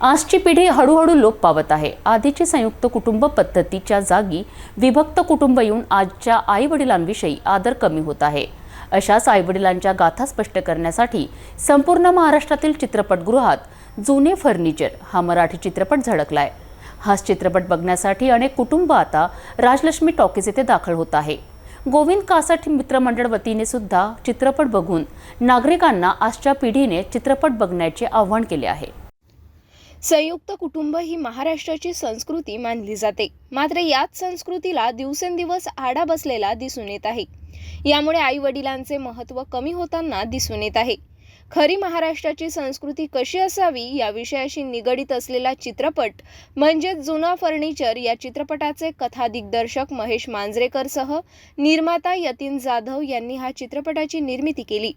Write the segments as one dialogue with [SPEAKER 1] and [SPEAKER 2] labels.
[SPEAKER 1] आजची पिढी हळूहळू लोप पावत आहे. आधीची संयुक्त कुटुंब पद्धतीच्या जागी विभक्त कुटुंब येऊन आजच्या आईवडिलांविषयी आदर कमी होत आहे. अशाच आईवडिलांच्या गाथा स्पष्ट करण्यासाठी संपूर्ण महाराष्ट्रातील चित्रपटगृहात जुने फर्निचर हा मराठी चित्रपट झळकलाय. हाच चित्रपट बघण्यासाठी अनेक कुटुंब आता राजलक्ष्मी टॉकीज येथे दाखल होत आहे. गोविंद कासट मित्रमंडळ वतीने सुद्धा चित्रपट बघून नागरिकांना आजच्या पिढीने चित्रपट बघण्याचे आव्हान केले आहे.
[SPEAKER 2] संयुक्त कुटुंब ही महाराष्ट्राची संस्कृती मानली जाते. मात्र याच संस्कृतीला दिवसेंदिवस आडा बसलेला दिसून येत आहे. यामुळे आई वडिलांचे महत्त्व कमी होताना दिसून येत आहे. खरी महाराष्ट्राची संस्कृती कशी असावी या विषयाशी निगडीत असलेला चित्रपट म्हणजेच जुना फर्निचर या चित्रपटाचे कथा दिग्दर्शक महेश मांजरेकरसह निर्माता यतीन जाधव यांनी हा चित्रपटाची निर्मिती केली.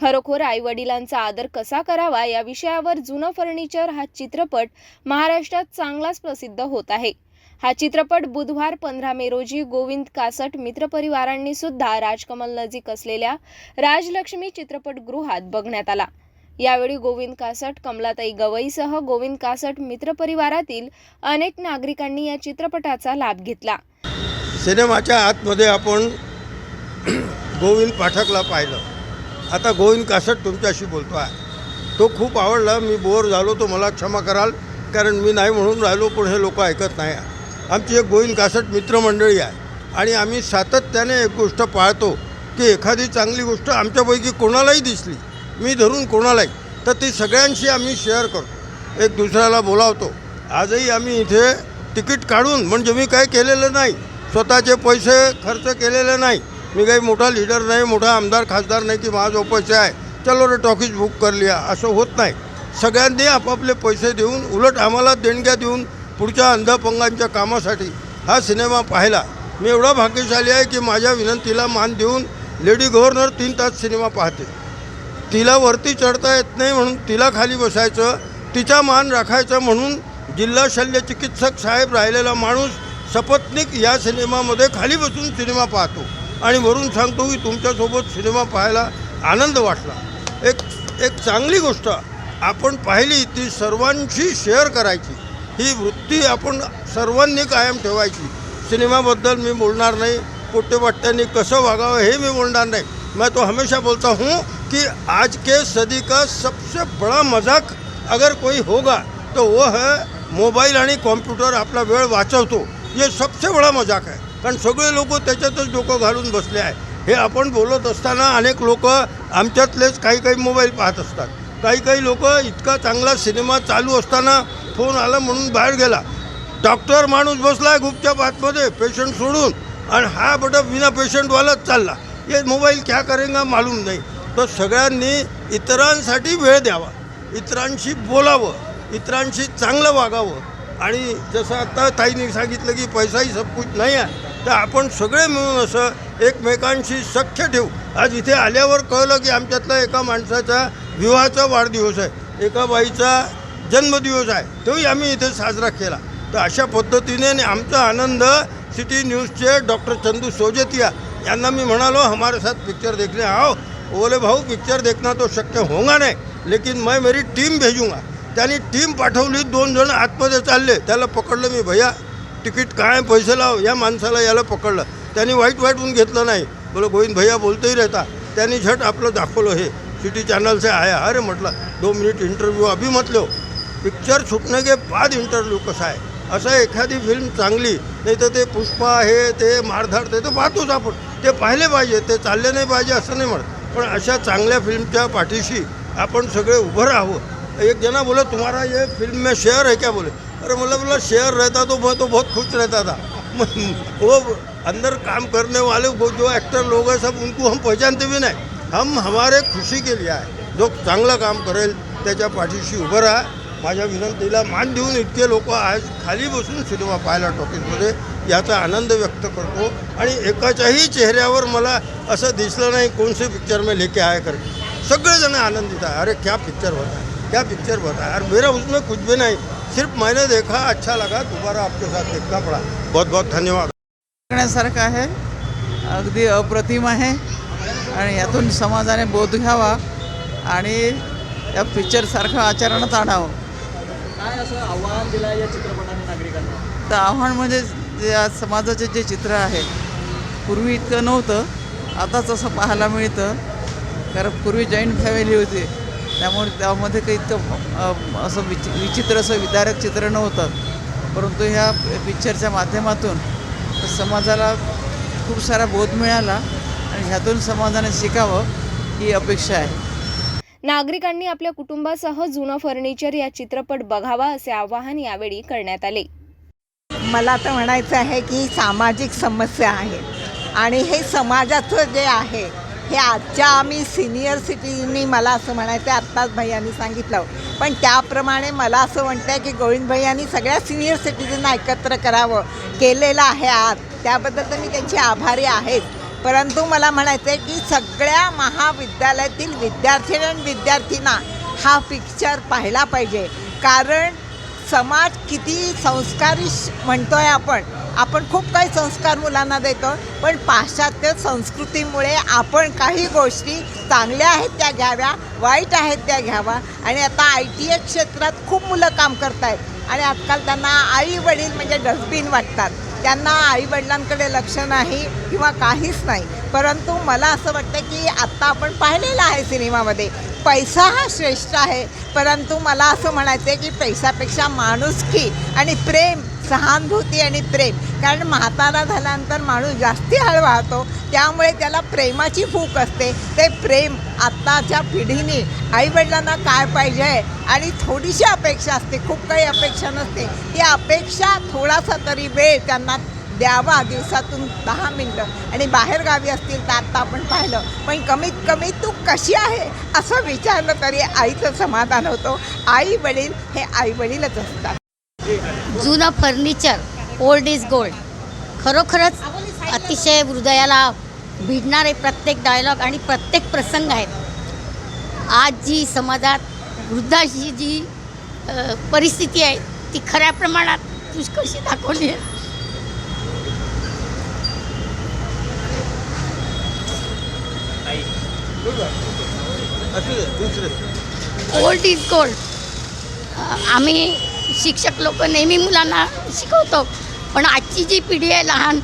[SPEAKER 2] खरोखर आई वडिलांचा आदर कसा करावा या विषयावर जुनं फर्निचर हा चित्रपट महाराष्ट्रात चांगलाच प्रसिद्ध होत आहे. हा चित्रपट बुधवार पंधरा मे रोजी गोविंद कासट मित्रपरिवारांनी सुद्धा राजकमल नजीक असलेल्या राजलक्ष्मी चित्रपटगृहात बघण्यात आला. यावेळी गोविंद कासट कमलाताई गवईसह गोविंद कासट मित्रपरिवारातील अनेक नागरिकांनी या चित्रपटाचा लाभ घेतला.
[SPEAKER 3] सिनेमाच्या आतमध्ये आपण गोविंद पाठकला पाहिलं. आता गोविंद कासट तुमच्याशी बोलतो आहे. तो खूप आवडला मी बोर झालो तो मला क्षमा कराल कारण मी नाही म्हणून राहिलो पण हे लोक ऐकत नाही आमची एक गोविंद कासट मित्रमंडळी आहे. आणि आम्ही सातत्याने एक गोष्ट पाळतो की एखादी चांगली गोष्ट आमच्यापैकी कोणालाही दिसली मी धरून कोणालाही तर ती सगळ्यांशी आम्ही शेअर करतो. एक दुसऱ्याला बोलावतो आजही आम्ही इथे तिकीट काढून म्हणजे मी काय केलेलं नाही? स्वतःचे पैसे खर्च केलेले नाही मी काही मोठा लीडर नाही मोठा आमदार खासदार नाही की माझं पैसे आहे. चलो रे टॉकीज बुक कर लिया. असं होत नाही. सगळ्यांनी आपापले पैसे देऊन उलट आम्हाला देणग्या देऊन पुढच्या अंधपंगांच्या कामासाठी हा सिनेमा पाहिला. मी एवढा भाग्यशाली आहे की माझ्या विनंतीला मान देऊन लेडी गव्हर्नर तीन तास सिनेमा पाहते. तिला वरती चढता येत नाही म्हणून तिला खाली बसायचं तिचा मान राखायचा म्हणून जिल्हा शल्य चिकित्सक साहेब राहिलेला माणूस सपत्निक या सिनेमामध्ये खाली बसून सिनेमा पाहतो. आणि वरून सांगतो की तुमच्यासोबत सिनेमा पाहायला आनंद वाटला. एक एक चांगली गोष्ट आपण पाहिली ती सर्वांशी शेअर करायची. ही वृत्ती आपण सर्वांनी कायम ठेवायची. सिनेमाबद्दल मी बोलणार नाही. पोट्टेपट्ट्यांनी कसं वागावं हे मी बोलणार नाही. मैं तो हमेशा बोलता हूँ कि आज के सदी का सबसे बड़ा मजाक अगर कोई होगा तो वो है मोबाईल आणि कॉम्प्युटर आपला वेळ वाचवतो. हे सबसे बडा मजाक आहे कारण सगळे लोक त्याच्यातच डोकं घालून बसले आहे. हे आपण बोलत असताना अनेक लोक आमच्यातलेच काही काही मोबाईल पाहत असतात. काही काही लोक इतका चांगला सिनेमा चालू असताना फोन आला म्हणून बाहेर गेला. डॉक्टर माणूस बसला आहे गुपचाप आतमध्ये पेशंट सोडून आणि हा बटा विना पेशंटवालाच चालला. ये मोबाईल क्या करेंगा मालूम नाही. तर सगळ्यांनी इतरांसाठी वेळ द्यावा. इतरांशी बोलावं. इतरांशी चांगलं वागावं. आणि जसं आता ताईने सांगितलं की पैसाही सबकुछ नाही आहे. तर आपण सगळे मिळून असं एकमेकांशी सख्य ठेवू. आज इथे आल्यावर कळलं की आमच्यातला एका माणसाचा विवाहाचा वाढदिवस आहे. एका बाईचा जन्मदिवस आहे. तोही आम्ही इथे साजरा केला. तर अशा पद्धतीने आणि आमचा आनंद सिटी न्यूजचे डॉक्टर चंदू सोजतिया यांना मी म्हणालो हमारे साथ पिक्चर देखने आओ. बोले भाऊ पिक्चर देखना तो शक्य होगा नाही लेकिन मैं मेरी टीम भेजूंगा. त्यांनी टीम पाठवली दोन जण आतमध्ये चालले. त्याला पकडलं मी भैया तिकीट काय पैसे लाव या माणसाला याला पकडलं. त्यांनी वाईट वाईट होऊन घेतलं नाही. बोलो गोविंद भैया बोलतोही रहता. त्यांनी झट आपलं दाखवलं हे. सिटी चॅनल से आया. अरे म्हटलं दो मिनिट इंटरव्ह्यू अभि म्हटलो पिक्चर छुटने के बाद इंटरव्ह्यू कसा आहे असं एखादी फिल्म चांगली नाही तर ते पुष्पा हे ते मारधाड ते तर पाहतोच आपण. ते पाहिले पाहिजे ते चालले नाही पाहिजे असं नाही म्हणत. पण अशा चांगल्या फिल्मच्या पाठीशी आपण सगळे उभं राहावं. एक जना बोला तुम्हारा ये फिल्म में आहे है क्या? बोले. अरे मतलब बोला शेयर रहता तो मैं तो बहुत खुश रहता था। वो अंदर काम करने वाले जो एक्टर लोग हैं सब उनको हम पहचानते भी नाही। हम हमारे खुशी के लिए आहे जो चांगलं काम करेल त्याच्या पाठीशी उभं राहा। माझ्या विनंतीला मान देऊन इतके लोक आज खाली बसून सिनेमा पाहायला टॉकीजमध्ये याचा आनंद व्यक्त करतो आणि एकाच्याही चेहऱ्यावर मला असं दिसलं नाही कोणसे पिक्चर में लेके आया कर. सगळेजण आनंदित आहे. अरे क्या पिक्चर होता? क्या पिक्चर होता? अरे मेरा उसमें कुछ भी नहीं. सिर्फ मैंने देखा अच्छा लगा दोबारा आपके साथ देखना पड़ा। बहुत बहुत धन्यवाद।
[SPEAKER 4] शिकण्यासारखं आहे. अगदी अप्रतिम आहे. आणि यातून समाजाने बोध घ्यावा आणि या पिक्चरसारखं आचरणात आणावं.
[SPEAKER 5] असं आव्हान दिलं आहे या चित्रपटाने नागरिकांना?
[SPEAKER 4] तर आव्हान म्हणजे जे आज समाजाचे जे चित्र आहे पूर्वी इतकं नव्हतं. आताच असं पाहायला मिळतं. कारण पूर्वी जॉईंट फॅमिली होती. त्यामुळे त्यामध्ये काही इतकं अ, असं विचि विचित्र असं विदारक चित्र नव्हतं. परंतु ह्या पिक्चरच्या माध्यमातून समाजाला खूप सारा बोध मिळाला आणि ह्यातून समाजाने शिकावं ही अपेक्षा आहे.
[SPEAKER 2] नागरिकांनी आपल्या कुटुंबासह जुनं फर्निचर या चित्रपट बघावा असे आवाहन यावेळी करण्यात आले.
[SPEAKER 6] मला तर म्हणायचं आहे की सामाजिक समस्या आहे आणि हे समाजाचं जे आहे हे आजच्या आम्ही सिनियर सिटीजनी मला असं म्हणायचं आहे आत्ताच भैयांनी सांगितलं. पण त्याप्रमाणे मला असं म्हणतं आहे की गोविंद भैयांनी सगळ्या सिनियर सिटीजनना एकत्र करावं. केलेलं आहे आज. त्याबद्दल तर मी त्यांची आभारी आहेच. परंतु मला म्हणायचं आहे की सगळ्या महाविद्यालयातील विद्यार्थी आणि विद्यार्थींना हा पिक्चर पाहिला पाहिजे. कारण समाज किती संस्कारी म्हणतो आहे आपण. आपण खूप काही संस्कार मुलांना देतो पण पाश्चात्य संस्कृतीमुळे आपण काही गोष्टी चांगल्या आहेत त्या घ्याव्या वाईट आहेत त्या घ्यावा. आणि आता आय टी ए क्षेत्रात खूप मुलं काम करत आहेत आणि आजकाल त्यांना आई वडील म्हणजे डस्टबिन वाटतात. त्यांना आई वडिलांकडे लक्ष नाही किंवा काहीच नाही. परंतु मला असं वाटतं की आत्ता आपण पाहिलेलं आहे सिनेमामध्ये पैसा हा श्रेष्ठ आहे. परंतु मला असं म्हणायचं आहे की पैशापेक्षा माणुसकी आणि प्रेम सहानुभूती आणि प्रेम. कारण म्हातारा झाल्यानंतर माणूस जास्ती हळवा होतो त्यामुळे त्याला प्रेमाची भूक असते. ते प्रेम आत्ताच्या पिढीने आईवडिलांना काय पाहिजे आणि थोडीशी अपेक्षा असते. खूप काही अपेक्षा नसते. ती अपेक्षा थोडासा तरी वेळ त्यांना द्यावा दिवसातून दहा मिनटं. आणि बाहेरगावी असतील तर आत्ता आपण पाहिलं. पण कमीत कमी तू कशी आहे असं विचारलं तरी आईचं समाधान होतं. आई वडील हे आई वडीलच असतात.
[SPEAKER 7] जुनं फर्निचर ओल्ड इज गोल्ड खरोखरच अतिशय हृदयाला भिडणारे प्रत्येक डायलॉग आणि प्रत्येक प्रसंग आहेत. आज जी समाजात वृद्धाची जी परिस्थिती आहे ती खऱ्या प्रमाणात पुष्कळशी दाखवली आहे.
[SPEAKER 3] असू
[SPEAKER 7] ओल्ड इज गोल्ड आम्ही शिक्षक लोक नेहमी मुलांना शिकवतो पण आजची जी पिढी आहे लहान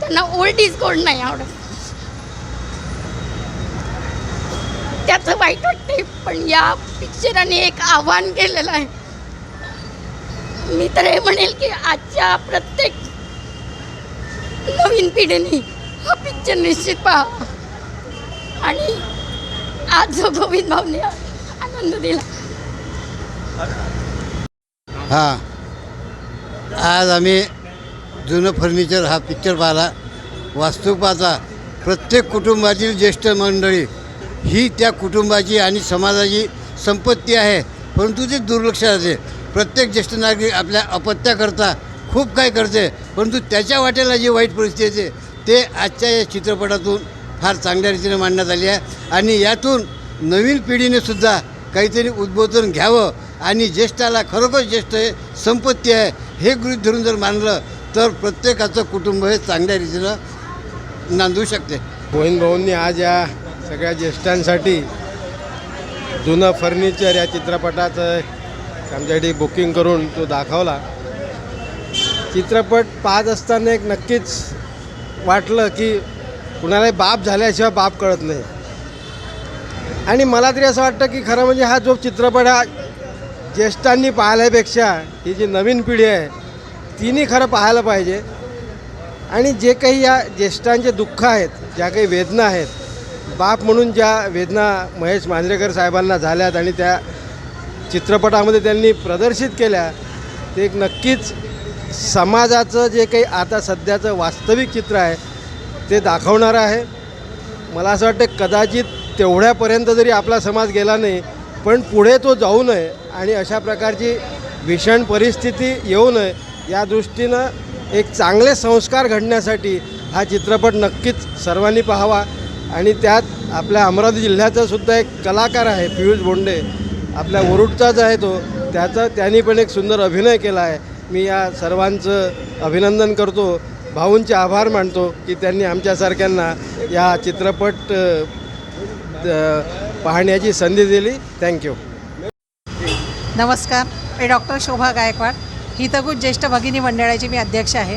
[SPEAKER 7] त्यांना ओल्ड इज गोल्ड नाही आवडत. त्याचं वाईट वाटते पण या पिक्चराने एक आव्हान केलेलं आहे. मी तर हे म्हणेल की आजच्या प्रत्येक नवीन पिढीने हा पिक्चर निश्चित पहा. आणि आज जो गोविंद भाऊने आनंद दिला.
[SPEAKER 8] हां. आज आम्ही जुनं फर्निचर हा पिक्चर पाहिला. वास्तुपाचा प्रत्येक कुटुंबातील ज्येष्ठ मंडळी ही त्या कुटुंबाची आणि समाजाची संपत्ती आहे. परंतु ते दुर्लक्ष जाते प्रत्येक ज्येष्ठ नागरिक आपल्या अपत्याकरता खूप काय करते. परंतु त्याच्या वाटेला जी वाईट परिस्थिती येते ते आजच्या या चित्रपटातून फार चांगल्या रीतीने मांडण्यात आली आहे. आणि यातून नवीन पिढीने सुद्धा काहीतरी उद्बोधन घ्यावं आणि ज्येष्ठाला खरोखर ज्येष्ठ हे संपत्ती आहे हे गृहित धरून जर मानलं तर प्रत्येकाचं कुटुंब हे चांगल्या रीतीनं नांदू शकते.
[SPEAKER 9] गोविंद भाऊंनी आज या सगळ्या ज्येष्ठांसाठी जुनं फर्निचर या चित्रपटाचं आमच्यासाठी बुकिंग करून तो दाखवला. चित्रपट पाहत असताना एक नक्कीच वाटलं की कुणालाही बाप झाल्याशिवाय बाप कळत नाही. आणि मला तरी असं वाटतं की खरं म्हणजे हा जो चित्रपट हा ज्येष्ठांनी पाहिल्यापेक्षा ही जी नवीन पिढी आहे तिने खरं पाहायला पाहिजे. आणि जे काही या ज्येष्ठांचे दुःख आहेत ज्या काही वेदना आहेत बाप म्हणून ज्या वेदना महेश मांजरेकर साहेबांना झाल्यात आणि त्या चित्रपटामध्ये त्यांनी प्रदर्शित केल्या ते एक नक्कीच समाजाचं जे काही आता सध्याचं वास्तविक चित्र आहे ते दाखवणारं आहे. मला असं वाटतं कदाचित तेवढ्यापर्यंत जरी आपला समाज गेला नाही पण पुढे तो जाऊ नये आणि अशा प्रकारची भीषण परिस्थिती येऊ नये या दृष्टीनं एक चांगले संस्कार घडण्यासाठी हा चित्रपट नक्कीच सर्वांनी पाहावा. आणि त्यात आपल्या अमरावती जिल्ह्याचा सुद्धा एक कलाकार आहे पियुष बोंडे. आपल्या वरुडचाच आहे तो त्याचा त्यांनी पण एक सुंदर अभिनय केला आहे. मी या सर्वांचं अभिनंदन करतो. भाऊंचे आभार मानतो की त्यांनी आमच्यासारख्यांना या चित्रपट द- पाहण्याची संधी दिली. थँक्यू
[SPEAKER 6] नमस्कार.
[SPEAKER 10] मी डॉक्टर शोभा गायकवाड. हितगुज ज्येष्ठ भगिनी मंडळाची मी अध्यक्ष आहे.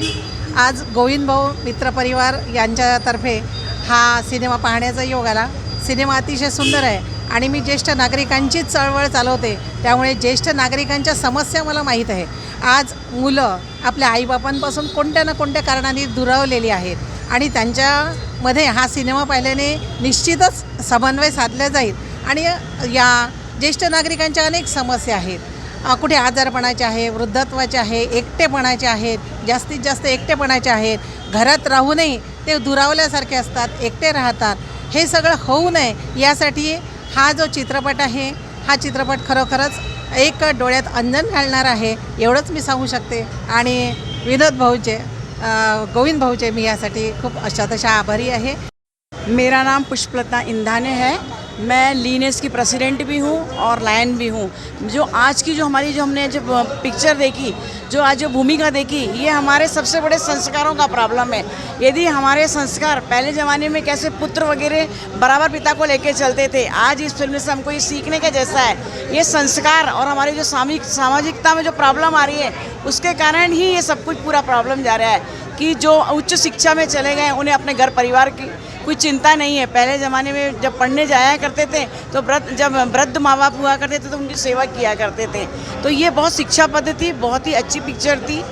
[SPEAKER 10] आज गोविंद भाऊ मित्रपरिवार यांच्यातर्फे हा सिनेमा पाहण्याचा योग आला. सिनेमा अतिशय सुंदर आहे. आणि मी ज्येष्ठ नागरिकांचीच चळवळ चालवते. त्यामुळे ज्येष्ठ नागरिकांच्या समस्या मला माहीत आहे. आज मुलं आपल्या आईबापांपासून कोणत्या ना कोणत्या कारणाने दुरावलेली आहेत आणि त्यांच्यामध्ये हा सिनेमा पाहिल्याने निश्चितच समन्वय साधला जाईल. आणि या ज्येष्ठ नागरिकांच्या अनेक समस्या आहेत. कुठे आजारपणाचे आहे वृद्धत्वाचे आहे एकटेपणाचे आहेत जास्तीत जास्त एकटेपणाचे आहेत. घरात राहूनही ते दुरावल्यासारखे असतात एकटे राहतात. हे सगळं होऊ नये यासाठी हा जो चित्रपट आहे हा चित्रपट खरोखरच एक डोळ्यात अंजन घालणार आहे एवढंच मी सांगू शकते. आणि विनोद भाऊचे गोविंद भाऊचे मी यासाठी खूप अशा आभारी आहे.
[SPEAKER 11] मेरा नाम पुष्पलता इंधाने है. मैं लीनेस की प्रेसिडेंट भी हूँ और लायन भी हूँ। जो आज की जो हमारी जो हमने जो पिक्चर देखी, जो आज जो भूमिका देखी, ये हमारे सबसे बड़े संस्कारों का प्रॉब्लम है। यदि हमारे संस्कार पहले ज़माने में कैसे पुत्र वगैरह बराबर पिता को लेके चलते थे, आज इस फ़िल्म से हमको ये सीखने का जैसा है। ये संस्कार और हमारी जो सामाजिक सामाजिकता में जो प्रॉब्लम आ रही है, उसके कारण ही ये सब कुछ पूरा प्रॉब्लम जा रहा है कि जो उच्च शिक्षा में चले गए, उन्हें अपने घर परिवार की कोई चिंता नहीं है। पहले ज़माने में जब पढ़ने जाया करते थे तो व्रत जब वृद्ध माँ बाप हुआ करते थे तो उनकी सेवा किया करते थे। तो ये बहुत शिक्षा पद्धति बहुत ही अच्छी पिक्चर थी।